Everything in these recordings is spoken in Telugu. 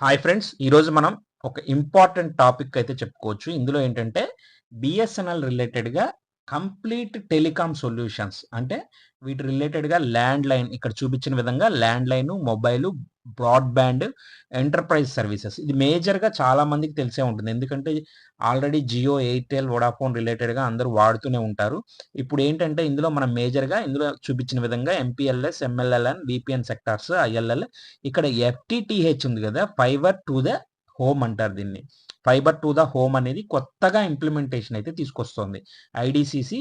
హాయ్ ఫ్రెండ్స్ ఈరోజు మనం ఒక ఇంపార్టెంట్ టాపిక్ అయితే చెప్పుకోవచ్చు. ఇందులో ఏంటంటే బిఎస్ఎన్ఎల్ రిలేటెడ్గా కంప్లీట్ టెలికామ్ సొల్యూషన్స్ అంటే వీటి రిలేటెడ్గా ల్యాండ్ లైన్ ఇక్కడ చూపించిన విధంగా landline mobile broadband enterprise services. ఇది మేజర్గా చాలా మందికి తెలిసే ఉంటుంది. ఎందుకంటే ఆల్రెడీ జియో ఎయిర్టెల్ వొడాఫోన్ రిలేటెడ్గా అందరూ వాడుతూనే ఉంటారు. ఇప్పుడు ఏంటంటే ఇందులో మనం మేజర్గా ఇందులో చూపించిన విధంగా MPLS MLLN VPN sectors ILL ఇక్కడ ఎఫ్టిటిహెచ్ ఉంది కదా ఫైబర్ టు ద హోమ్ అంటారు దీన్ని. ఫైబర్ టు ద హోమ్ అనేది కొత్తగా ఇంప్లిమెంటేషన్ అయితే తీసుకొస్తుంది. ఐడిసిసి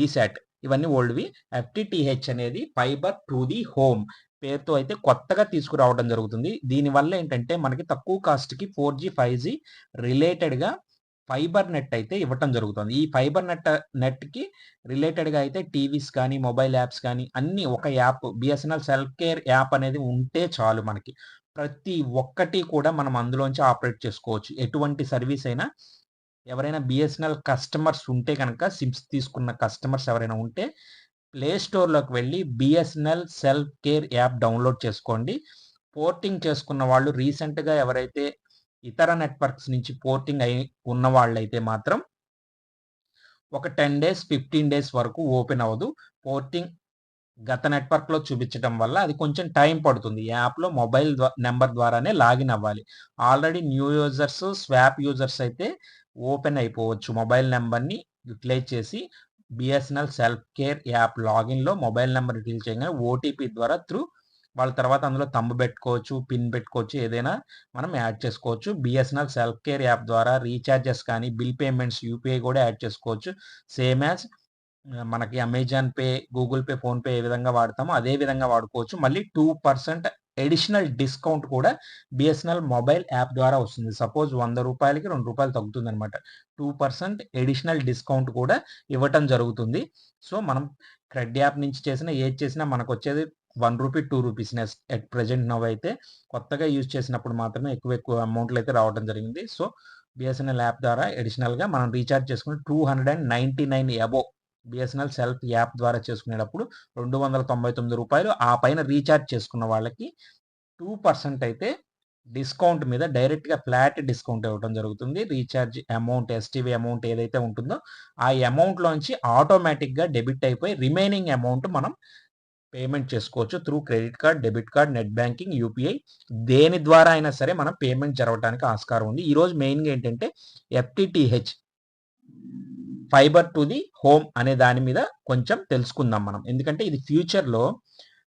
విసాట్ ఇవన్నీ ఓల్డ్వి. ఎఫ్టిటిహెచ్ అనేది ఫైబర్ టు ది హోమ్. పేరుతో అయితే కొత్తగా తీసుకురావడం జరుగుతుంది. దీనివల్ల ఏంటంటే మనకి తక్కువ కాస్ట్కి ఫోర్ జీ ఫైవ్ జీ రిలేటెడ్గా ఫైబర్ నెట్ అయితే ఇవ్వటం జరుగుతుంది. ఈ ఫైబర్ నెట్ నెట్కి రిలేటెడ్గా అయితే టీవీస్ కానీ మొబైల్ యాప్స్ కానీ అన్ని ఒక app BSNL self care app అనేది ఉంటే చాలు మనకి. ప్రతి ఒక్కటి కూడా మనం అందులోంచి ఆపరేట్ చేసుకోవచ్చు. ఎటువంటి సర్వీస్ అయినా ఎవరైనా బిఎస్ఎన్ఎల్ కస్టమర్స్ ఉంటే కనుక సిమ్స్ తీసుకున్న కస్టమర్స్ ఎవరైనా ఉంటే ప్లే స్టోర్లోకి వెళ్ళి BSNL self care app download చేసుకోండి. పోర్టింగ్ చేసుకున్న వాళ్ళు రీసెంట్గా ఎవరైతే ఇతర నెట్వర్క్స్ నుంచి పోర్టింగ్ అయి ఉన్న వాళ్ళైతే మాత్రం ఒక టెన్ డేస్ ఫిఫ్టీన్ డేస్ వరకు ఓపెన్ అవ్వదు. పోర్టింగ్ గత నెట్వర్క్లో చూపించడం వల్ల అది కొంచెం టైం పడుతుంది. యాప్లో మొబైల్ నెంబర్ ద్వారానే లాగిన్ అవ్వాలి. Already new users swap users అయితే ఓపెన్ అయిపోవచ్చు. మొబైల్ నెంబర్ని యూటిలైజ్ చేసి బిఎస్ఎన్ఎల్ సెల్ఫ్ కేర్ యాప్ లాగిన్లో మొబైల్ నెంబర్ డీల్ చేయగానే ఓటీపీ ద్వారా త్రూ వాళ్ళ తర్వాత అందులో తంబు పెట్టుకోవచ్చు పిన్ పెట్టుకోవచ్చు ఏదైనా మనం యాడ్ చేసుకోవచ్చు. బిఎస్ఎన్ఎల్ సెల్ఫ్ కేర్ యాప్ ద్వారా రీఛార్జెస్ కానీ బిల్ పేమెంట్స్ యూపీఐ కూడా యాడ్ చేసుకోవచ్చు. సేమ్ యాజ్ uh, మనకి Amazon Pay Google Pay PhonePe ఏ విధంగా వాడతామో అదే విధంగా వాడుకోవచ్చు. మళ్ళీ టూ పర్సెంట్ ఎడిషనల్ డిస్కౌంట్ కూడా బిఎస్ఎన్ఎల్ మొబైల్ యాప్ ద్వారా వస్తుంది. సపోజ్ వంద రూపాయలకి రెండు రూపాయలు తగ్గుతుంది అనమాట టూ పర్సెంట్ ఎడిషనల్ డిస్కౌంట్ కూడా ఇవ్వటం జరుగుతుంది. సో మనం క్రెడ్ యాప్ నుంచి చేసిన ఏది చేసినా మనకు వచ్చేది one rupee two rupees at present now అయితే కొత్తగా యూజ్ చేసినప్పుడు మాత్రమే ఎక్కువ ఎక్కువ అమౌంట్లు అయితే రావడం జరిగింది. సో బిఎస్ఎన్ఎల్ యాప్ ద్వారా అడిషనల్గా మనం రీఛార్జ్ చేసుకుని two hundred and ninety nine above BSNL self app ద్వారా చేసుకునేటప్పుడు రెండు వందల తొంభై తొమ్మిది రూపాయలు ఆ పైన రీఛార్జ్ చేసుకున్న వాళ్ళకి టూ పర్సెంట్ అయితే డిస్కౌంట్ మీద డైరెక్ట్గా ఫ్లాట్ డిస్కౌంట్ ఇవ్వడం జరుగుతుంది. రీఛార్జ్ అమౌంట్ ఎస్టీవీ అమౌంట్ ఏదైతే ఉంటుందో ఆ అమౌంట్లోంచి ఆటోమేటిక్గా డెబిట్ అయిపోయి రిమైనింగ్ అమౌంట్ మనం పేమెంట్ చేసుకోవచ్చు through credit card debit card net banking UPI దేని ద్వారా అయినా సరే మనం పేమెంట్ జరగడానికి ఆస్కారం ఉంది. ఈరోజు మెయిన్గా ఏంటంటే FTTH fibre to the home అనే దాని మీద కొంచెం తెలుసుకుందాం మనం. ఎందుకంటే ఇది ఫ్యూచర్లో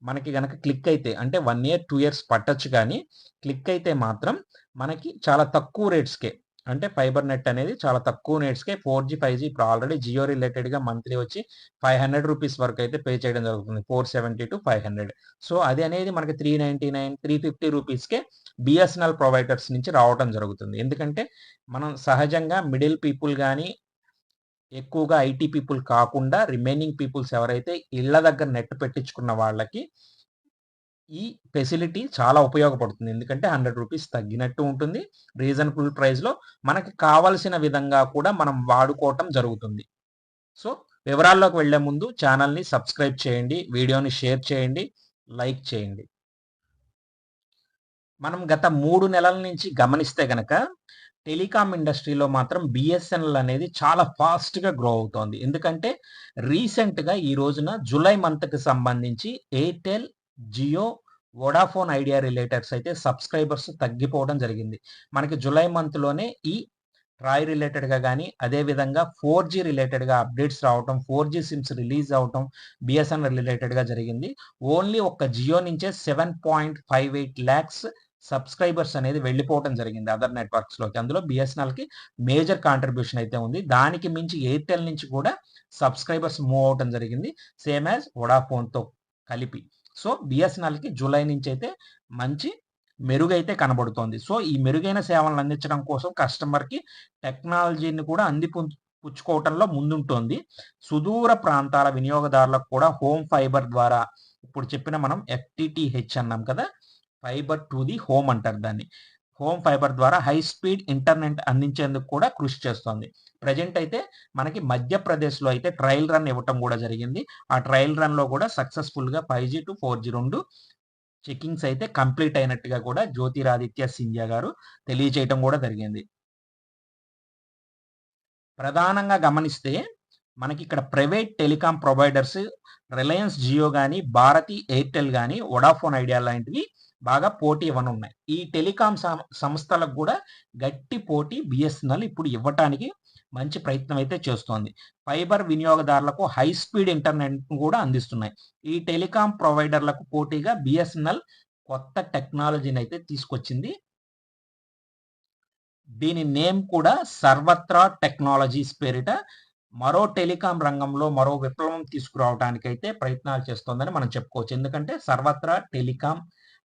మనకి కనుక క్లిక్ అయితే అంటే వన్ ఇయర్ టూ ఇయర్స్ పట్టచ్చు కానీ క్లిక్ అయితే మాత్రం మనకి చాలా తక్కువ రేట్స్కే అంటే ఫైబర్ నెట్ అనేది చాలా తక్కువ రేట్స్కే ఫోర్ జీ ఫైవ్ జీ ఇప్పుడు ఆల్రెడీ జియో రిలేటెడ్గా మంత్లీ వచ్చి ఫైవ్ హండ్రెడ్ రూపీస్ వరకు అయితే పే చేయడం జరుగుతుంది four seventy two five hundred so అది అనేది మనకి three ninety nine three fifty రూపీస్కే బిఎస్ఎన్ఎల్ ప్రొవైడర్స్ నుంచి రావడం జరుగుతుంది. ఎందుకంటే మనం సహజంగా మిడిల్ పీపుల్ కానీ ఎక్కువగా ఐటీ పీపుల్ కాకుండా రిమైనింగ్ పీపుల్స్ ఎవరైతే ఇళ్ళ దగ్గర నెట్ పెట్టించుకున్న వాళ్ళకి ఈ ఫెసిలిటీ చాలా ఉపయోగపడుతుంది. ఎందుకంటే హండ్రెడ్ రూపీస్ తగ్గినట్టు ఉంటుంది. రీజనబుల్ ప్రైస్లో మనకి కావలసిన విధంగా కూడా మనం వాడుకోవటం జరుగుతుంది. సో వివరాల్లోకి వెళ్ళే ముందు ఛానల్ని సబ్స్క్రైబ్ చేయండి వీడియోని షేర్ చేయండి లైక్ చేయండి. మనం గత మూడు నెలల నుంచి గమనిస్తే గనక టెలికాం ఇండస్ట్రీలో మాత్రం బిఎస్ఎన్ఎల్ అనేది చాలా ఫాస్ట్గా గ్రో అవుతోంది. ఎందుకంటే రీసెంట్గా ఈ రోజున జూలై మంత్కి సంబంధించి ఎయిర్టెల్ జియో వోడాఫోన్ ఐడియా రిలేటెడ్స్ అయితే సబ్స్క్రైబర్స్ తగ్గిపోవడం జరిగింది. మనకి జూలై మంత్లోనే ఈ ట్రాయ్ రిలేటెడ్గా కానీ అదేవిధంగా ఫోర్ జీ రిలేటెడ్గా అప్డేట్స్ రావటం ఫోర్ జీ సిమ్స్ రిలీజ్ అవటం బిఎస్ఎన్ఎల్ రిలేటెడ్గా జరిగింది. ఓన్లీ ఒక్క జియో నుంచే seven point five eight lakhs subscribers అనేది వెళ్ళిపోవడం జరిగింది అదర్ నెట్వర్క్స్లోకి. అందులో బిఎస్ఎన్ఎల్కి మేజర్ కాంట్రిబ్యూషన్ అయితే ఉంది. దానికి మించి ఎయిర్టెల్ నుంచి కూడా సబ్స్క్రైబర్స్ మూవ్ అవటం జరిగింది. సేమ్ యాజ్ వొడాఫోన్తో కలిపి. సో బిఎస్ఎన్ఎల్కి జూలై నుంచి అయితే మంచి మెరుగైతే కనబడుతోంది. సో ఈ మెరుగైన సేవలను అందించడం కోసం కస్టమర్కి టెక్నాలజీని కూడా అందిపు పుచ్చుకోవటంలో ముందుంటోంది. సుదూర ప్రాంతాల వినియోగదారులకు కూడా హోమ్ ఫైబర్ ద్వారా ఇప్పుడు చెప్పిన మనం ఎఫ్టిటిహెచ్ అన్నాం కదా ఫైబర్ టు ది హోమ్ అంటారు దాన్ని. హోమ్ ఫైబర్ ద్వారా హై స్పీడ్ ఇంటర్నెట్ అందించేందుకు కూడా కృషి చేస్తోంది. ప్రజెంట్ అయితే మనకి మధ్యప్రదేశ్లో అయితే ట్రయల్ రన్ ఇవ్వటం కూడా జరిగింది. ఆ ట్రయల్ రన్లో కూడా సక్సెస్ఫుల్గా five G to four G రెండు చెకింగ్స్ అయితే కంప్లీట్ అయినట్టుగా కూడా జ్యోతిరాదిత్య సింధ్యా గారు తెలియచేయటం కూడా జరిగింది. ప్రధానంగా గమనిస్తే మనకి ఇక్కడ private telecom providers Reliance Jio కానీ భారతి ఎయిర్టెల్ కానీ వొడాఫోన్ ఐడియా లాంటివి బాగా పోటీ ఇవ్వనున్నాయి ఈ టెలికాం సంస్థలకు కూడా గట్టి పోటీ బిఎస్ఎన్ఎల్ ఇప్పుడు ఇవ్వటానికి మంచి ప్రయత్నం అయితే చేస్తోంది. ఫైబర్ వినియోగదారులకు హై స్పీడ్ ఇంటర్నెట్ కూడా అందిస్తున్నాయి. ఈ టెలికాం ప్రొవైడర్లకు పోటీగా బిఎస్ఎన్ఎల్ కొత్త టెక్నాలజీని అయితే తీసుకొచ్చింది. దీని నేమ్ కూడా సర్వత్రా టెక్నాలజీస్ పేరిట మరో టెలికాం రంగంలో మరో విప్లవం తీసుకురావడానికైతే ప్రయత్నాలు చేస్తోందని మనం చెప్పుకోవచ్చు. ఎందుకంటే సర్వత్రా టెలికాం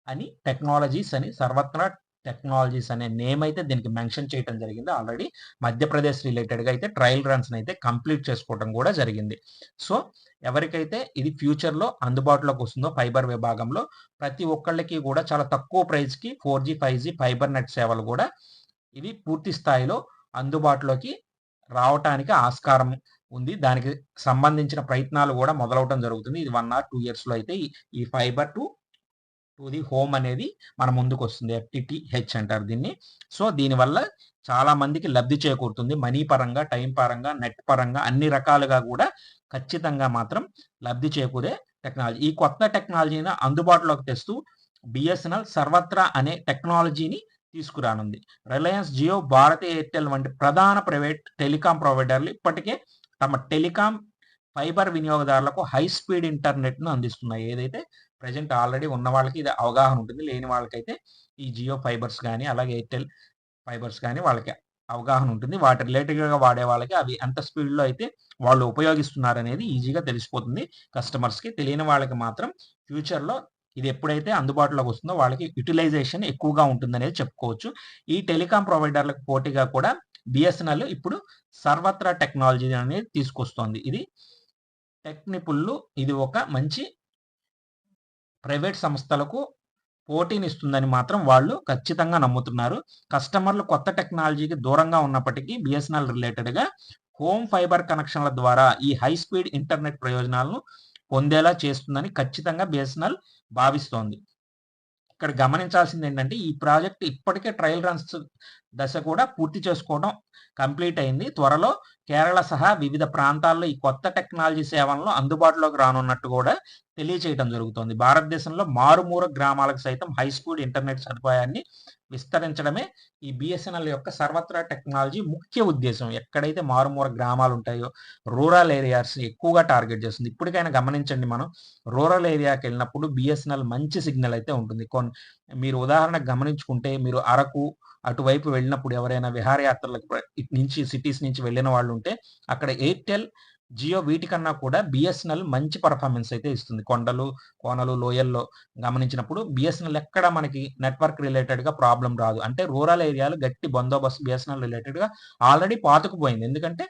అని టెక్నాలజీస్ అని సర్వత్రా టెక్నాలజీస్ అనే నేమ్ అయితే దీనికి మెన్షన్ చేయడం జరిగింది. ఆల్రెడీ మధ్యప్రదేశ్ రిలేటెడ్గా అయితే ట్రయల్ రన్స్ అయితే కంప్లీట్ చేసుకోవడం కూడా జరిగింది. సో ఎవరికైతే ఇది ఫ్యూచర్లో అందుబాటులోకి వస్తుందో ఫైబర్ విభాగంలో ప్రతి ఒక్కళ్ళకి కూడా చాలా తక్కువ ప్రైస్కి four G five G fibre net సేవలు కూడా ఇవి పూర్తి స్థాయిలో అందుబాటులోకి రావటానికి ఆస్కారం ఉంది. దానికి సంబంధించిన ప్రయత్నాలు కూడా మొదలవటం జరుగుతుంది. ఇది వన్ ఆర్ టూ ఇయర్స్లో అయితే ఈ fibre to to the home అనేది మన ముందుకు వస్తుంది ఎఫ్టిటి హెచ్ అంటారు దీన్ని. సో దీనివల్ల చాలా మందికి లబ్ధి చేకూరుతుంది. మనీ పరంగా టైం పరంగా నెట్ పరంగా అన్ని రకాలుగా కూడా ఖచ్చితంగా మాత్రం లబ్ధి చేకూరే టెక్నాలజీ. ఈ కొత్త టెక్నాలజీని అందుబాటులోకి తెస్తూ బిఎస్ఎన్ఎల్ సర్వత్రా అనే టెక్నాలజీని తీసుకురానుంది. రిలయన్స్ జియో భారత్ ఎయిర్టెల్ వంటి ప్రధాన ప్రైవేట్ టెలికాం ప్రొవైడర్లు ఇప్పటికే తమ టెలికాం ఫైబర్ వినియోగదారులకు హై స్పీడ్ ఇంటర్నెట్ను అందిస్తున్నాయి. ఏదైతే ప్రజెంట్ ఆల్రెడీ ఉన్న వాళ్ళకి ఇది అవగాహన ఉంటుంది. లేని వాళ్ళకైతే ఈ జియో ఫైబర్స్ కానీ అలాగే ఎయిర్టెల్ ఫైబర్స్ కానీ వాళ్ళకి అవగాహన ఉంటుంది. వాటి రిలేటెడ్గా వాడే వాళ్ళకి అవి ఎంత స్పీడ్లో అయితే వాళ్ళు ఉపయోగిస్తున్నారు అనేది ఈజీగా తెలిసిపోతుంది. కస్టమర్స్కి తెలియని వాళ్ళకి మాత్రం ఫ్యూచర్లో ఇది ఎప్పుడైతే అందుబాటులోకి వస్తుందో వాళ్ళకి యూటిలైజేషన్ ఎక్కువగా ఉంటుందనేది చెప్పుకోవచ్చు. ఈ టెలికాం ప్రొవైడర్లకు పోటీగా కూడా బిఎస్ఎన్ఎల్ ఇప్పుడు సర్వత్రా టెక్నాలజీ అనేది తీసుకొస్తోంది. ఇది టెక్నిపుల్లు ఇది ఒక మంచి ప్రైవేట్ సంస్థలకు పోటీనిస్తుందని మాత్రం వాళ్ళు ఖచ్చితంగా నమ్ముతున్నారు. కస్టమర్లు కొత్త టెక్నాలజీకి దూరంగా ఉన్నప్పటికీ బిఎస్ఎన్ఎల్ రిలేటెడ్గా హోమ్ ఫైబర్ కనెక్షన్ల ద్వారా ఈ హై స్పీడ్ ఇంటర్నెట్ ప్రయోజనాలను పొందేలా చేస్తుందని ఖచ్చితంగా బిఎస్ఎన్ఎల్ భావిస్తోంది. ఇక్కడ గమనించాల్సింది ఏంటంటే ఈ ప్రాజెక్ట్ ఇప్పటికే ట్రయల్ రన్స్ దశ కూడా పూర్తి చేసుకోవడం కంప్లీట్ అయింది. త్వరలో కేరళ సహా వివిధ ప్రాంతాల్లో ఈ కొత్త టెక్నాలజీ సేవలను అందుబాటులోకి రానున్నట్టు కూడా తెలియచేయడం జరుగుతుంది. భారతదేశంలో మారుమూర గ్రామాలకు సైతం హై స్పీడ్ ఇంటర్నెట్ సదుపాయాన్ని విస్తరించడమే ఈ బిఎస్ఎన్ఎల్ యొక్క సర్వత్రా టెక్నాలజీ ముఖ్య ఉద్దేశం. ఎక్కడైతే మారుమూర గ్రామాలు ఉంటాయో రూరల్ ఏరియాస్ ఎక్కువగా టార్గెట్ చేస్తుంది. ఇప్పటికైనా గమనించండి మనం రూరల్ ఏరియాకి వెళ్ళినప్పుడు బిఎస్ఎన్ఎల్ మంచి సిగ్నల్ అయితే ఉంటుంది. కొన్ని మీరు ఉదాహరణ గమనించుకుంటే మీరు అరకు అటువైపు వెళ్ళినప్పుడు ఎవరైనా విహారయాత్రలకు ఇటు నుంచి సిటీస్ నుంచి వెళ్ళిన వాళ్ళు ఉంటే అక్కడ ఎయిర్టెల్ జియో వీటికన్నా కూడా బిఎస్ఎన్ఎల్ మంచి పర్ఫార్మెన్స్ అయితే ఇస్తుంది. కొండలు కోనలు లోయల్లో గమనించినప్పుడు బిఎస్ఎన్ఎల్ ఎక్కడ మనకి నెట్వర్క్ రిలేటెడ్గా ప్రాబ్లం రాదు. అంటే రూరల్ ఏరియాలు గట్టి బందోబస్తు బిఎస్ఎన్ఎల్ రిలేటెడ్గా ఆల్రెడీ పాతుకుపోయింది. ఎందుకంటే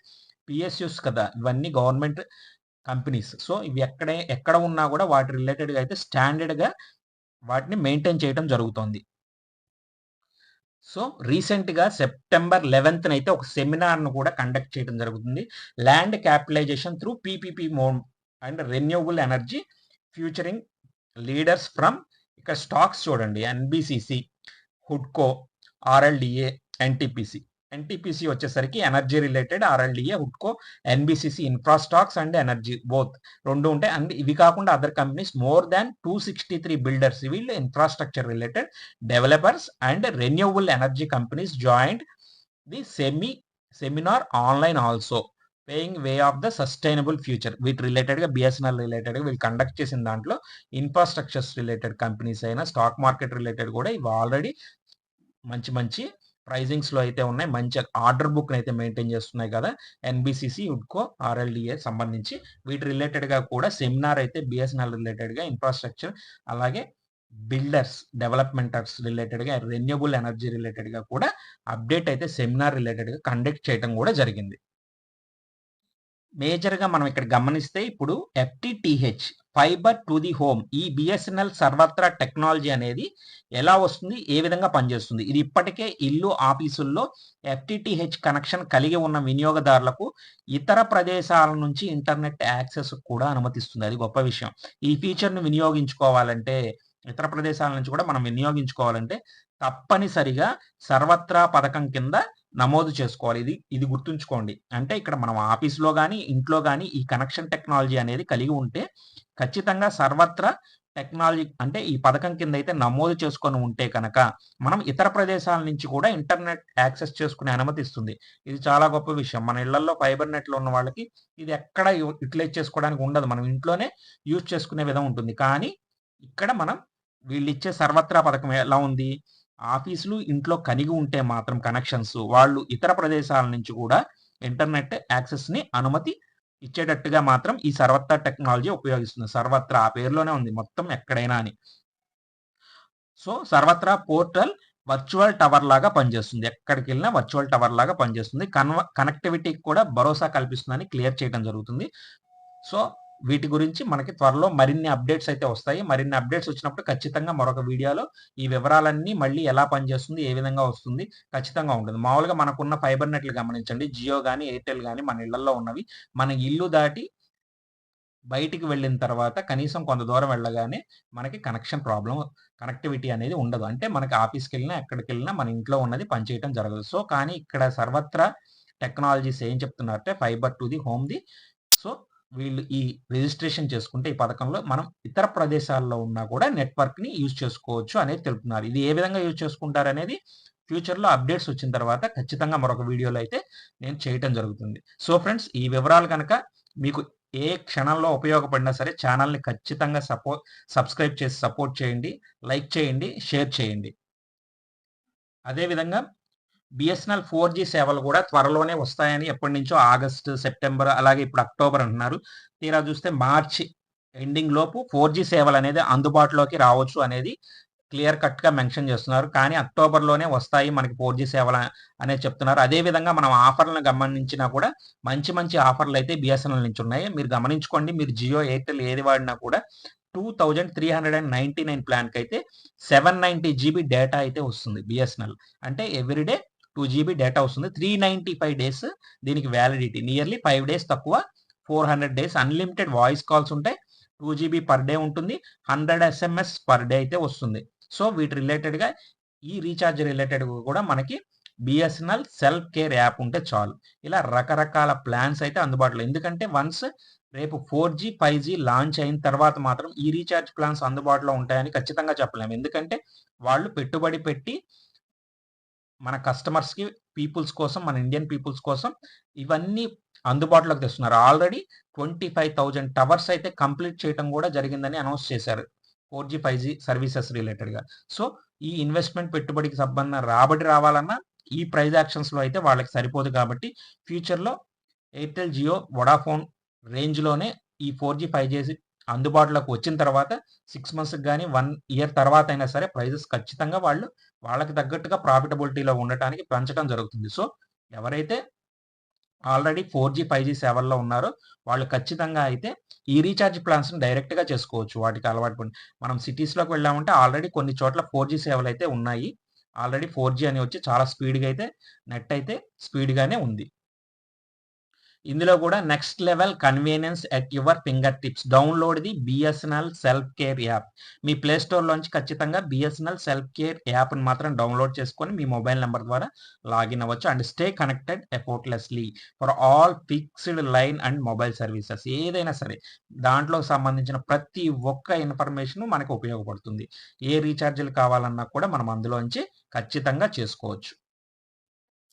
పిఎస్యూస్ కదా ఇవన్నీ గవర్నమెంట్ కంపెనీస్ సో ఇవి ఎక్కడే ఎక్కడ ఉన్నా కూడా వాటి రిలేటెడ్గా అయితే స్టాండర్డ్గా వాటిని మెయింటైన్ చేయడం జరుగుతుంది. సో రీసెంట్గా సెప్టెంబర్ లెవెన్త్న అయితే ఒక సెమినార్ను కూడా కండక్ట్ చేయడం జరుగుతుంది. Land capitalisation through PPP mode and renewable energy futuring leaders from ఇక్కడ స్టాక్స్ చూడండి ఎన్బిసిసి హుడ్కో ఆర్ఎల్డిఏ ఎన్టీపీసీ. ఎన్టీపీసీ వచ్చేసరికి energy related RLDA హుడ్కో NBCC infra stocks and energy both రెండు ఉంటాయి. అండ్ ఇవి కాకుండా other companies more than two sixty three builders వీళ్ళు infrastructure related developers and renewable energy companies joint the semi seminar online also paying way of the sustainable future వీటి రిలేటెడ్గా బిఎస్ఎన్ఎల్ రిలేటెడ్గా వీళ్ళు కండక్ట్ చేసిన దాంట్లో ఇన్ఫ్రాస్ట్రక్చర్స్ రిలేటెడ్ కంపెనీస్ అయినా స్టాక్ మార్కెట్ రిలేటెడ్ కూడా ఇవి ఆల్రెడీ మంచి మంచి ప్రైజింగ్స్లో అయితే ఉన్నాయి. మంచి ఆర్డర్ బుక్ అయితే మెయింటైన్ చేస్తున్నాయి కదా ఎన్బిసిసి ఉడ్కో ఆర్ఎల్డిఏ సంబంధించి. వీటి రిలేటెడ్గా కూడా సెమినార్ అయితే బిఎస్ఎన్ఎల్ రిలేటెడ్గా ఇన్ఫ్రాస్ట్రక్చర్ అలాగే బిల్డర్స్ డెవలప్మెంటర్స్ రిలేటెడ్గా రెన్యూబుల్ ఎనర్జీ రిలేటెడ్గా కూడా అప్డేట్ అయితే సెమినార్ రిలేటెడ్గా కండక్ట్ చేయడం కూడా జరిగింది. మేజర్గా మనం ఇక్కడ గమనిస్తే ఇప్పుడు FTTH fibre to the home. ఈ బిఎస్ఎన్ఎల్ సర్వత్రా టెక్నాలజీ అనేది ఎలా వస్తుంది? ఏ విధంగా పనిచేస్తుంది? ఇది ఇప్పటికే ఇల్లు ఆఫీసుల్లో ఎఫ్టిటిహెచ్ కనెక్షన్ కలిగి ఉన్న వినియోగదారులకు ఇతర ప్రదేశాల నుంచి ఇంటర్నెట్ యాక్సెస్ కూడా అనుమతిస్తుంది. అది గొప్ప విషయం. ఈ ఫీచర్ను వినియోగించుకోవాలంటే ఇతర ప్రదేశాల నుంచి కూడా మనం వినియోగించుకోవాలంటే తప్పనిసరిగా సర్వత్రా పథకం కింద నమోదు చేసుకోవాలి. ఇది ఇది గుర్తుంచుకోండి. అంటే ఇక్కడ మనం ఆఫీస్లో కానీ ఇంట్లో కానీ ఈ కనెక్షన్ టెక్నాలజీ అనేది కలిగి ఉంటే ఖచ్చితంగా సర్వత్రా టెక్నాలజీ అంటే ఈ పథకం కింద అయితే నమోదు చేసుకొని ఉంటే కనుక మనం ఇతర ప్రదేశాల నుంచి కూడా ఇంటర్నెట్ యాక్సెస్ చేసుకునే అనుమతి ఇస్తుంది. ఇది చాలా గొప్ప విషయం. మన ఇళ్ళలో ఫైబర్ నెట్లో ఉన్న వాళ్ళకి ఇది ఎక్కడ యూటిలైజ్ చేసుకోవడానికి ఉండదు. మనం ఇంట్లోనే యూజ్ చేసుకునే విధం ఉంటుంది. కానీ ఇక్కడ మనం వీళ్ళు ఇచ్చే సర్వత్రా పథకం ఎలా ఉంది? ఆఫీసులు ఇంట్లో కలిగి ఉంటే మాత్రం కనెక్షన్స్ వాళ్ళు ఇతర ప్రదేశాల నుంచి కూడా ఇంటర్నెట్ యాక్సెస్ని అనుమతి ఇచ్చేటట్టుగా మాత్రం ఈ సర్వత్రా టెక్నాలజీ ఉపయోగిస్తుంది. సర్వత్రా ఆ పేరులోనే ఉంది మొత్తం ఎక్కడైనా అని. సో సర్వత్రా పోర్టల్ వర్చువల్ టవర్ లాగా పనిచేస్తుంది. ఎక్కడికి వెళ్ళినా వర్చువల్ టవర్ లాగా పనిచేస్తుంది. కన్వ కనెక్టివిటీకి కూడా భరోసా కల్పిస్తుందని క్లియర్ చేయడం జరుగుతుంది. సో వీటి గురించి మనకి త్వరలో మరిన్ని అప్డేట్స్ అయితే వస్తాయి. మరిన్ని అప్డేట్స్ వచ్చినప్పుడు ఖచ్చితంగా మరొక వీడియోలో ఈ వివరాలన్నీ మళ్ళీ ఎలా పనిచేస్తుంది ఏ విధంగా వస్తుంది ఖచ్చితంగా ఉంటుంది. మామూలుగా మనకున్న ఫైబర్ నెట్లు గమనించండి. జియో కానీ ఎయిర్టెల్ కానీ మన ఇళ్ళలో ఉన్నవి. మన ఇల్లు దాటి బయటికి వెళ్ళిన తర్వాత కనీసం కొంత దూరం వెళ్ళగానే మనకి కనెక్షన్ ప్రాబ్లం కనెక్టివిటీ అనేది ఉండదు. అంటే మనకి ఆఫీస్కి వెళ్ళినా ఎక్కడికి వెళ్ళినా మన ఇంట్లో ఉన్నది పనిచేయడం జరగదు. సో కానీ ఇక్కడ సర్వత్రా టెక్నాలజీస్ ఏం చెప్తున్నారంటే fibre to the home the. So వీళ్ళు ఈ రిజిస్ట్రేషన్ చేసుకుంటే ఈ పథకంలో మనం ఇతర ప్రదేశాల్లో ఉన్నా కూడా నెట్వర్క్ని యూజ్ చేసుకోవచ్చు అనేది తెలుపుతున్నారు. ఇది ఏ విధంగా యూజ్ చేసుకుంటారు అనేది ఫ్యూచర్లో అప్డేట్స్ వచ్చిన తర్వాత ఖచ్చితంగా మరొక వీడియోలో అయితే నేను చేయటం జరుగుతుంది. సో ఫ్రెండ్స్ ఈ వివరాలు కనుక మీకు ఏ క్షణంలో ఉపయోగపడినా సరే ఛానల్ని ఖచ్చితంగా సపోర్ట్ సబ్స్క్రైబ్ చేసి సపోర్ట్ చేయండి లైక్ చేయండి షేర్ చేయండి. అదేవిధంగా బిఎస్ఎన్ఎల్ ఫోర్ జీ సేవలు కూడా త్వరలోనే వస్తాయని ఎప్పటి నుంచో ఆగస్టు సెప్టెంబర్ అలాగే ఇప్పుడు అక్టోబర్ అంటున్నారు. తీరా చూస్తే మార్చి ఎండింగ్ లోపు ఫోర్ జీ సేవలు అనేది అందుబాటులోకి రావచ్చు అనేది క్లియర్ కట్గా మెన్షన్ చేస్తున్నారు. కానీ అక్టోబర్లోనే వస్తాయి మనకి ఫోర్ జీ సేవలు అనేది చెప్తున్నారు. అదే విధంగా మనం ఆఫర్లను గమనించినా కూడా మంచి మంచి ఆఫర్లు అయితే బిఎస్ఎన్ఎల్ నుంచి ఉన్నాయి. మీరు గమనించుకోండి మీరు జియో ఎయిర్టెల్ ఏది వాడినా కూడా two thousand three hundred and ninety nine ప్లాన్కి అయితే సెవెన్ నైంటీ జీబీ డేటా అయితే వస్తుంది బిఎస్ఎన్ఎల్ అంటే ఎవ్రీడే టూ జీబీ డేటా వస్తుంది. త్రీ నైంటీ ఫైవ్ డేస్ దీనికి వ్యాలిడిటీ నియర్లీ ఫైవ్ డేస్ తక్కువ. Four hundred days unlimited voice calls ఉంటాయి. టూ జీబీ పర్ డే ఉంటుంది. హండ్రెడ్ ఎస్ఎంఎస్ పర్ డే అయితే వస్తుంది. సో వీటి రిలేటెడ్గా ఈ రీఛార్జ్ రిలేటెడ్ కూడా మనకి బిఎస్ఎన్ఎల్ సెల్ఫ్ కేర్ యాప్ ఉంటే చాలు. ఇలా రకరకాల ప్లాన్స్ అయితే అందుబాటులో. ఎందుకంటే వన్స్ రేపు four G five G launch అయిన తర్వాత మాత్రం ఈ రీఛార్జ్ ప్లాన్స్ అందుబాటులో ఉంటాయని ఖచ్చితంగా చెప్పలేము. ఎందుకంటే వాళ్ళు పెట్టుబడి పెట్టి మన కస్టమర్స్కి పీపుల్స్ కోసం మన ఇండియన్ పీపుల్స్ కోసం ఇవన్నీ అందుబాటులోకి తెస్తున్నారు. Already twenty five thousand towers అయితే కంప్లీట్ చేయడం కూడా జరిగిందని అనౌన్స్ చేశారు. Four G five G services రిలేటెడ్గా. సో ఈ ఇన్వెస్ట్మెంట్ పెట్టుబడికి సంబంధం రాబడి రావాలన్నా ఈ ప్రైజ్ యాక్షన్స్లో అయితే వాళ్ళకి సరిపోదు కాబట్టి ఫ్యూచర్లో ఎయిర్టెల్ జియో వొడాఫోన్ రేంజ్లోనే ఈ ఫోర్ జీ ఫైవ్ జీ అందుబాటులోకి వచ్చిన తర్వాత సిక్స్ మంత్స్కి కానీ వన్ ఇయర్ తర్వాత అయినా సరే ప్రైజెస్ ఖచ్చితంగా వాళ్ళు వాళ్ళకి తగ్గట్టుగా ప్రాఫిటబిలిటీలో ఉండటానికి పెంచడం జరుగుతుంది. సో ఎవరైతే already four G five G సేవల్లో ఉన్నారో వాళ్ళు ఖచ్చితంగా అయితే ఈ రీఛార్జ్ ప్లాన్స్ని డైరెక్ట్గా చేసుకోవచ్చు. వాటికి అలవాటు పడి మనం సిటీస్లోకి వెళ్ళామంటే ఆల్రెడీ కొన్ని చోట్ల ఫోర్ జీ సేవలు అయితే ఉన్నాయి. ఆల్రెడీ ఫోర్ జీ అని వచ్చి చాలా స్పీడ్గా అయితే నెట్ అయితే స్పీడ్గానే ఉంది. ఇందులో కూడా next level convenience at your fingertips download the BSNL self care app me play స్టోర్లోంచి ఖచ్చితంగా బిఎస్ఎన్ఎల్ సెల్ఫ్ కేర్ యాప్ని మాత్రం డౌన్లోడ్ చేసుకొని మీ మొబైల్ నెంబర్ ద్వారా లాగిన్ అవ్వచ్చు and stay connected effortlessly for all fixed line and mobile services ఏదైనా సరే దాంట్లో సంబంధించిన ప్రతి ఒక్క ఇన్ఫర్మేషన్ మనకు ఉపయోగపడుతుంది. ఏ రీఛార్జీలు కావాలన్నా కూడా మనం అందులోంచి ఖచ్చితంగా చేసుకోవచ్చు.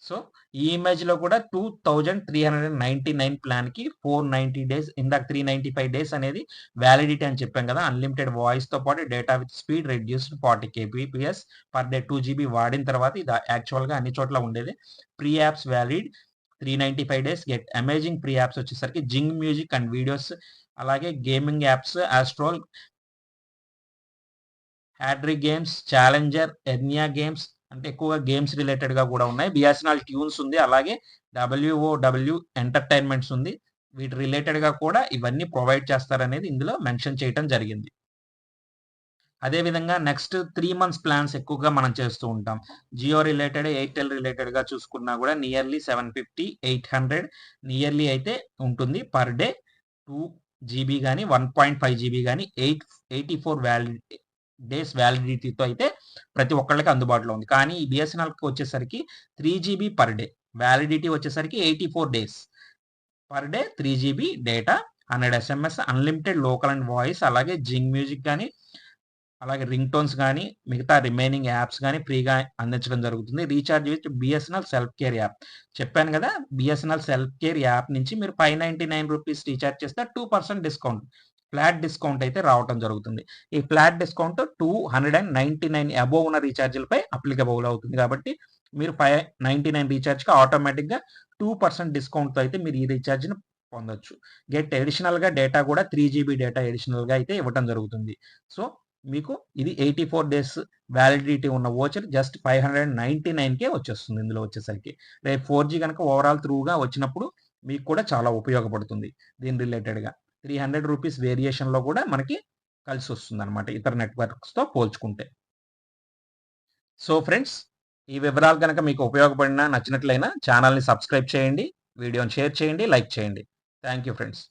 సో ఈ ఇమేజ్లో కూడా two thousand three hundred ninety nine ప్లాన్కి four ninety days ఇందాక త్రీ నైన్టీ ఫైవ్ డేస్ అనేది వ్యాలిడిటీ అని చెప్పాం కదా అన్లిమిటెడ్ వాయిస్తో పాటు data with speed reduced forty kbps per day two GB వాడిన తర్వాత ఇది యాక్చువల్గా అన్ని చోట్ల ఉండేది. Free apps valid three ninety five days get amazing free apps వచ్చేసరికి జింగ్ మ్యూజిక్ అండ్ వీడియోస్ అలాగే గేమింగ్ యాప్స్ ఆస్ట్రోల్ హ్యాడ్రీ గేమ్స్ ఛాలెంజర్ ఎర్నియా గేమ్స్ అంటే ఎక్కువగా గేమ్స్ రిలేటెడ్గా కూడా ఉన్నాయి. బిఎస్ఎన్ఎల్ ట్యూన్స్ ఉంది. అలాగే డబ్ల్యూఓ డబ్ల్యూ ఎంటర్టైన్మెంట్స్ ఉంది. వీటి రిలేటెడ్గా కూడా ఇవన్నీ ప్రొవైడ్ చేస్తారనేది ఇందులో మెన్షన్ చేయటం జరిగింది. అదేవిధంగా నెక్స్ట్ త్రీ మంత్స్ ప్లాన్స్ ఎక్కువగా మనం చేస్తూ ఉంటాం. జియో రిలేటెడ్ ఎయిర్టెల్ రిలేటెడ్గా చూసుకున్నా కూడా nearly seven fifty eight hundred nearly అయితే ఉంటుంది పర్ డే టూ జీబీ కానీ వన్ పాయింట్ ఫైవ్ జీబీ కానీ eight eighty four validity days వ్యాలిడిటీతో అయితే ప్రతి ఒక్కళ్ళకి అందుబాటులో ఉంది. కానీ ఈ బిఎస్ఎన్ఎల్కి వచ్చేసరికి three GB per day validity వచ్చేసరికి eighty four days per day three GB data hundred SMS unlimited local and voice అలాగే జింగ్ మ్యూజిక్ కానీ అలాగే రింగ్ టోన్స్ కానీ మిగతా రిమైనింగ్ యాప్స్ కానీ ఫ్రీగా అందించడం జరుగుతుంది. Recharge with BSNL self care app. చెప్పాను కదా బిఎస్ఎన్ఎల్ సెల్ఫ్ కేర్ యాప్ నుంచి మీరు five ninety nine rupees recharge చేస్తే two percent discount. Flat discount అయితే రావటం జరుగుతుంది. ఈ flat discount two hundred and ninety nine above ఉన్న రీఛార్జ్లపై అప్లికబుల్ అవుతుంది కాబట్టి మీరు ఫైవ్ నైంటీ నైన్ రీఛార్జ్కి ఆటోమేటిక్గా టూ పర్సెంట్ డిస్కౌంట్తో అయితే మీరు ఈ రీఛార్జ్ని పొందొచ్చు. గెట్ అడిషనల్గా డేటా కూడా త్రీ జీబీ డేటా అడిషనల్గా అయితే ఇవ్వటం జరుగుతుంది. సో మీకు ఇది ఎయిటీ ఫోర్ డేస్ వ్యాలిడిటీ ఉన్న voucher just five hundred ninety నైన్కే వచ్చేస్తుంది ఇందులో వచ్చేసరికి. రేపు ఫోర్ జీ కనుక ఓవరాల్ త్రూగా వచ్చినప్పుడు మీకు కూడా చాలా ఉపయోగపడుతుంది దీని రిలేటెడ్గా. త్రీ హండ్రెడ్ రూపీస్ వేరియేషన్లో కూడా మనకి కలిసి వస్తుంది అనమాట ఇతర నెట్వర్క్స్తో పోల్చుకుంటే. సో ఫ్రెండ్స్ ఈ వివరాలు కనుక మీకు ఉపయోగపడినా నచ్చినట్లయినా ఛానల్ని సబ్స్క్రైబ్ చేయండి వీడియోని షేర్ చేయండి లైక్ చేయండి. Thank you friends